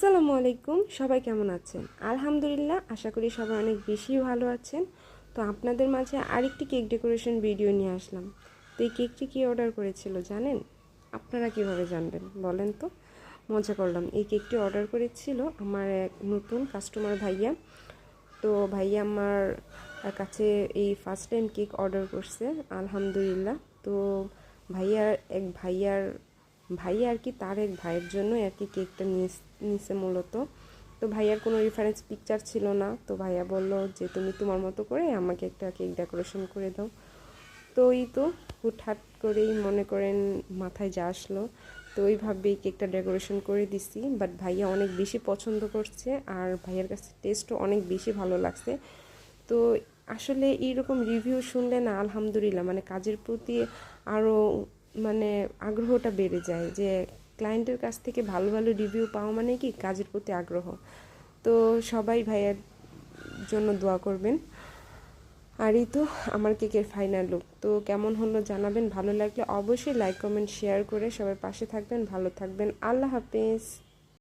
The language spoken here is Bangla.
আসসালামু আলাইকুম, সবাই কেমন আছেন? আলহামদুলিল্লাহ, আশা করি সবাই অনেক বেশি ভালো আছেন। তো আপনাদের মাঝে আরেকটি কেক ডেকোরেশন ভিডিও নিয়ে আসলাম। তো এই কেকটি কী অর্ডার করেছিল জানেন? আপনারা কীভাবে জানবেন বলেন তো? মজা করলাম। এই কেকটি অর্ডার করেছিল আমার এক নতুন কাস্টমার ভাইয়া। তো ভাইয়া আমার কাছে এই ফার্স্ট টাইম কেক অর্ডার করছে, আলহামদুলিল্লাহ। তো ভাইয়ার, এক ভাইয়ার ভাইয়া আর কি, তার এক ভাইয়ের জন্য আর কি কেকটা নিছে মূলত। তো ভাইয়ার কোনো রেফারেন্স পিকচার ছিল না। তো ভাইয়া বলল যে, তুমি তোমার মতো করে আমাকে একটা কেক ডেকোরেশন করে দাও। তো ওই তো হুটহাট করেই মনে করেন মাথায় যা আসলো। তো ওইভাবেই কেকটা ডেকোরেশন করে দিছি। বাট ভাইয়া অনেক বেশি পছন্দ করছে আর ভাইয়ার কাছে টেস্টও অনেক বেশি ভালো লাগছে। তো আসলে এইরকম রিভিউ শুনলে না, আলহামদুলিল্লাহ মানে কাজের প্রতি আরও মানে আগ্রহটা বেড়ে যায় যে ক্লায়েন্টের কাছ থেকে ভালো ভালো রিভিউ পাওয়া মানে কি কাজের প্রতি আগ্রহ। তো সবাই ভাইয়ের জন্য দোয়া করবেন। আর এই তো আমার কেকের ফাইনাল লুক তো কেমন হলো জানাবেন? ভালো লাগলে অবশ্যই লাইক কমেন্ট শেয়ার করে সবার পাশে থাকবেন, ভালো থাকবেন। আল্লাহ হাফেজ।